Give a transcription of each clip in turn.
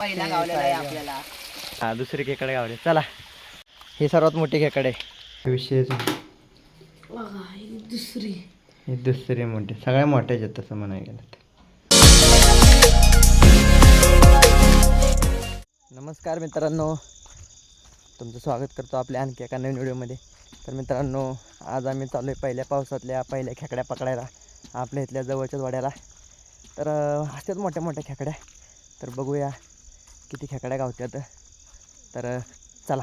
पहिला गावलेला आहे आपल्याला. हा दुसरी खेकडे गावले. चला. ही सर्वात मोठी खेकडे. विशेष दुसरी. ही दुसरी मोठी. सगळ्या मोठ्याच आहेत तसं म्हणायला गेलं तर. नमस्कार मित्रांनो. तुमचं स्वागत करतो आपल्या आणखी एका नवीन व्हिडिओमध्ये. तर मित्रांनो आज आम्ही चालू आहे पहिल्या पावसातल्या पहिल्या खेकड्या पकडायला आपल्या इथल्या जवळच्याच वाड्याला. तर अं, असतात मोठ्या मोठ्या खेकड्या. तर बघूया किती खेकड्या गावत्यात. तर चला.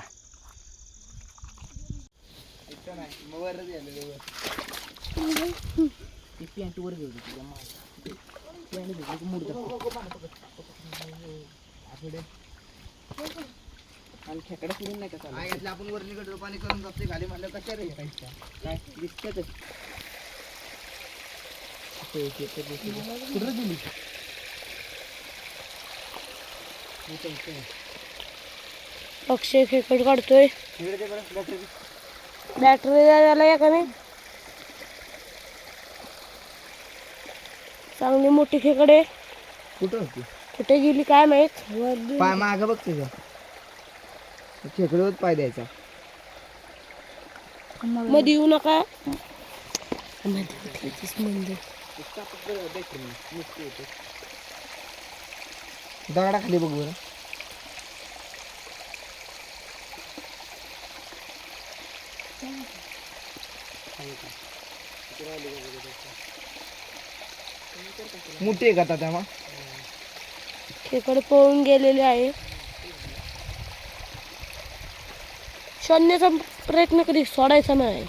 आणि खेकडा फिरून नाही का चालू आपण वर निघत पाणी करून जाते खाली म्हणलं कशा रे काय? दिसत कुठं दिली अक्षय खेकड काढतोय. बॅटरी द्यायला या का नाही चांगली मोठी खेकडे कुठं होती? कुठे गेली काय माहीत? पाय माग बघ तुझं खेकडे पाय द्यायचा. मध्ये येऊ नका. मध्ये म्हणजे. दगडा खाली बघ बरं. मोठी आहे का आता तेव्हा खेकड पळून गेलेले आहे. शोधण्याचा प्रयत्न कधी सोडायचा नाही.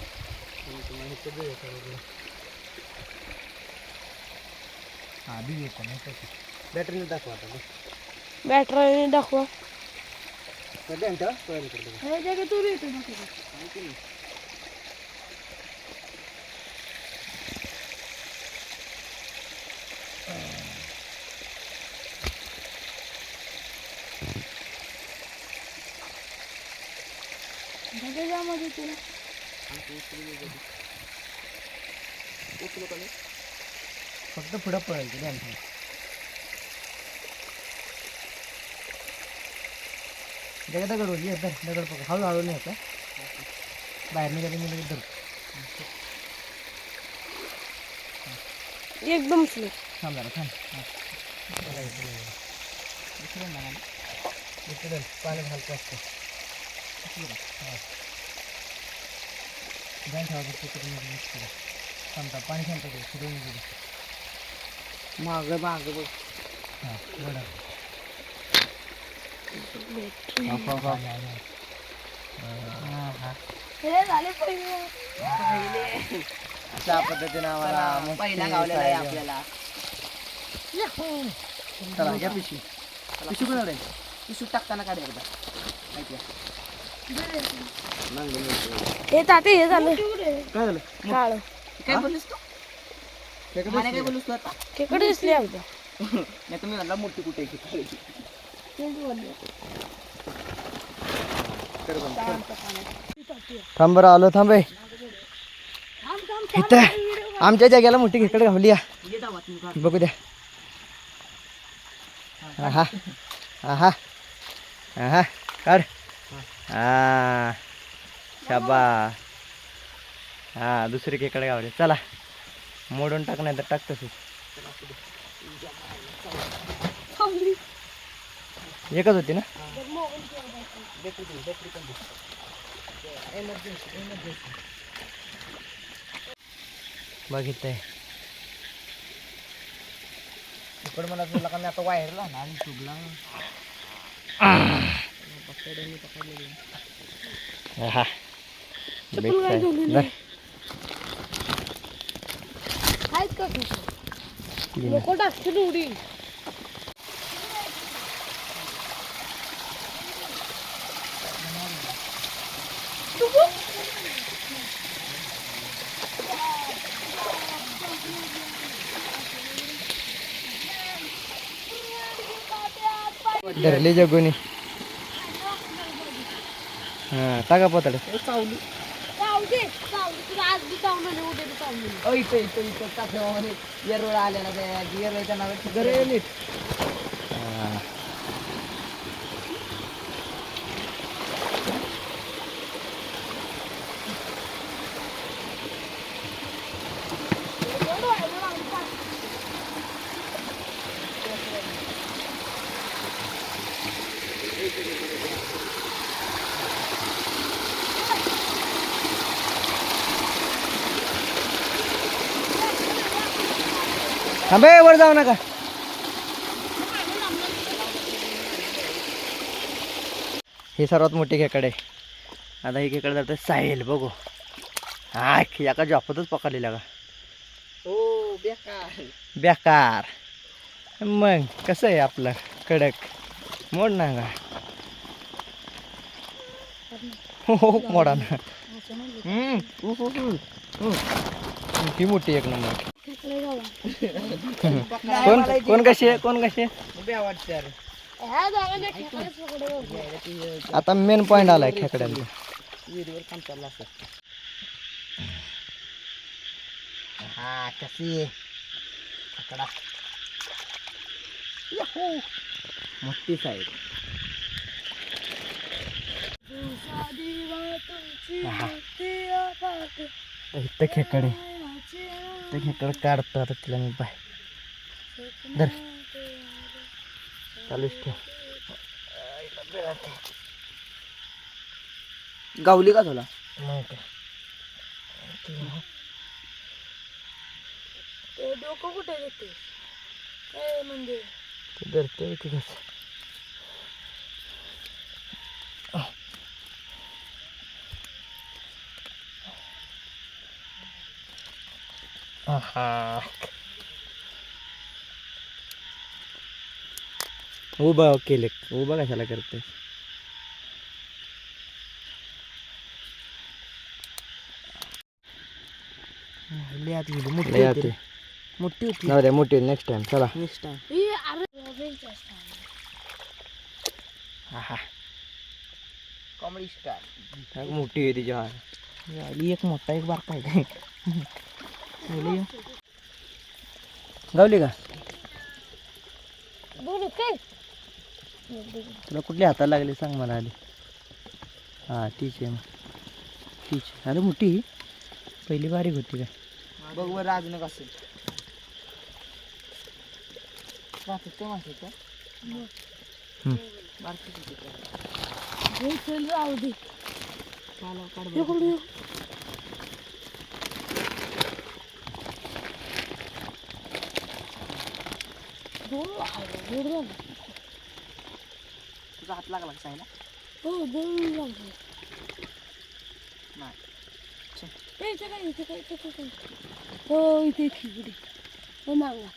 बॅटरी दाखवा आता बॅटरी दाखवा. बघ. फक्त पुढं पळेल ते ध्यान ठेव. जगा दगड होती धर दगड पकड. हळूहळू नाही होता बाहेर निघाले मी लगेच धर. एकदम स्लो थांब जरा थांब. हा. दुसरं. पाण्यात हलकं असतं. पाणी माग माग बघ. अशा पद्धतीने आम्हाला पहिला गावलेला आहे आपल्याला. चला या पिशवी. पिशवी कुठं आहे? पिशवी टाकताना काढ एकदा. माहिती हे ताते हे झालं. काय झालं? काळ. काय बोललीस तू? मला काय बोललीस? तू आता? खेकड दिसली आमच्या. नाही तुम्ही म्हणला मोठी कुठे आहे. थांब बरं आलो थांब. इथं. आमच्या जाग्याला मोठी खेकडे घावली. बघू द्या. आहा. आहा. आहा. काढ. हा. शाबा. हा दुसरी खेकडे गावले चला. मोडून टाक नाही तर टाक तसंच एकच होती ना? बघितलंय. इकडं मला तुला का आता वायरला ना आणि शुभला आहा Big size. धर. आहेत का तीन. नको टाकशील उडी धरली जगुनी हा टाका पोताडे. चावली. चावते चावते तुला आज बी चावलं उद्या बी चावलं इथं इथं इथं. टाकल्यामध्ये येरोळ आलेला त्या येरोळच्या नावात घरे नीट. थांबे वर जाऊ नका. हे सर्वात मोठी खेकडे आहे. आता ही खेकडे जाते साहिल बघू. हा याका जॉपतच पकडलेला का हो बेकार. बेकार. मग कसं आहे आपलं कडक? मोड ना का हो हो मोडा ना. ही मोठी एक नंबर. कोण कोण कशी आहे? कोण कशी आहे? उभ्या वाटते अरे आता मेन पॉइंट आलाय खेकड्यांचा. हा कशी आहे? खेकडा. मोठी साईड. इथं खेकडे. खेकड काढतो आता तिला मी पाय धर. चालूच ठेव. गावली का तुला? नाही काय डोकं कुठे देते काय म्हणजे ते धरते की उभा केले उभा कशाला करते मोठी होती. मोठी नेक्स्ट टाइम चला. Next time. कॉमेडी स्टार मोठी आहे तिची हार. आली एक मोठा एक बारका आहे. गावली का तुला कुठली हाताला लागली सांग मला आधी हां तीच आहे मग तीच आहे. अरे मोठी. पहिली बारीक होती काय बघ बरं अजून कसं राहतात ते मासे का हम्म. बारकी किती का? काढ बरं. कुठे हो गोड झालं तुझा हात लागला का साईला? हो दोन लागले. नाही. हो इथे खिचडी. हो मागला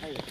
काय बघ.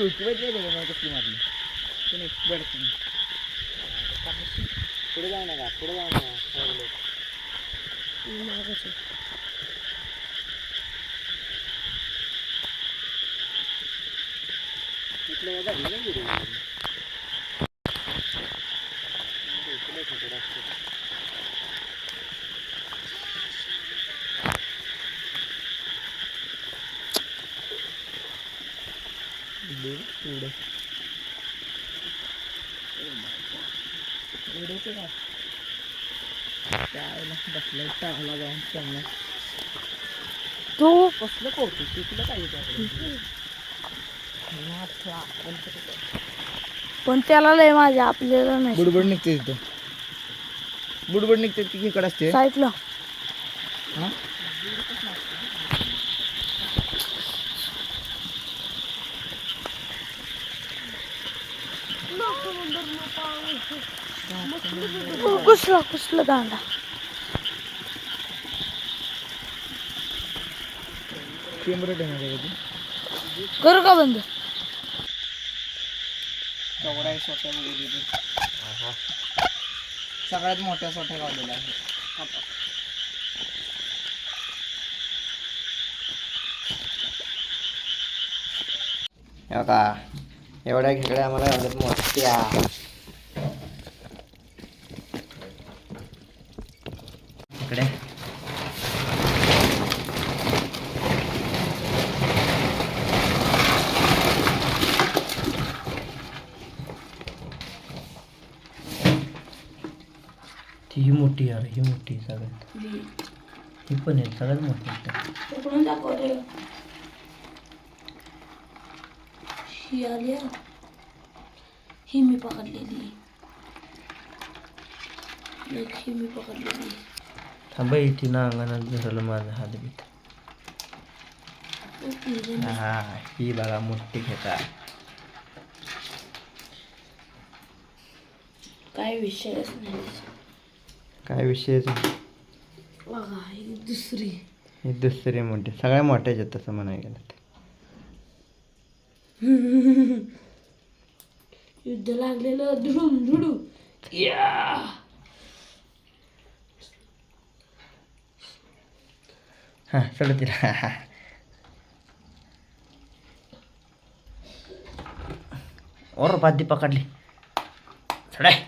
आहे इथे. का नाही. बघा मला कसली मारली ते बरं तुम्ही. पुढे जाऊ नका पुढे जाऊ नका मागच आहे. इथलं बघा, हे नाही गेलं. एवढंच आहे का? काय जाऊन तो कसलं कौतुक? पण त्याला लय माझ्या आपल्याला नाही. बुडबुड निघते तिथं. बुडबुड निघते ती इकडे असते. साईडला. हा? कुसला कुसला दांडा. माझ्या करू का बंद? केवढा आहे सगळ्यात मोठ्या सोट्या गावलेल्या आहेत. हे बघा एवढ्या खेकड्या आम्हाला एवढ्यात मोठ्या इकडे ही मोठी यार ही मोठी सगळ्यात. ही पण आहे सगळ्यात मोठी दाखवते ही आली हा. ही मी पकडलेली एक ही मी पकडलेली थांबा इथे ना अंगणात धरलं माझं हात बीत. एक ही. हा ही बघा मोठी खेळा काय विषयच नाही. काय विषय बघा ही दुसरी. ही दुसरी मोठी सगळ्या मोठ्याच आहेत तसं म्हणायला गेलं तर. युद्ध लागलेलं धुडूम धुडू. या. हा चला तिला. और बादी पकडली. चढाय हड. तो